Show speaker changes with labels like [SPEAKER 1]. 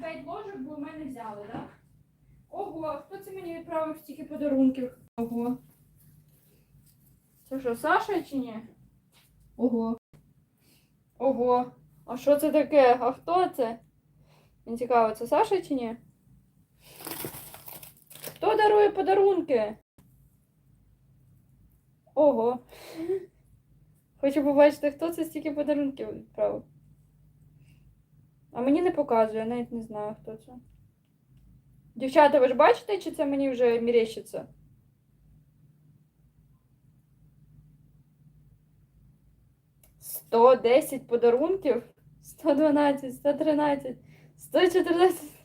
[SPEAKER 1] 5 ложок, бо в мене взяли, так? Ого, хто це мені відправив стільки подарунків? Ого. Це що, Саша чи ні? Ого. Ого. А що це таке? А хто це? Мені цікаво, це Саша чи ні? Хто дарує подарунки? Ого. Хочу побачити, хто це стільки подарунків відправив. А мені не показує, я навіть не знаю, хто це. Дівчата, ви ж бачите, чи це мені вже мірещиться? Сто десять подарунків, сто дванадцять, сто тринадцять, сто чотирнадцять.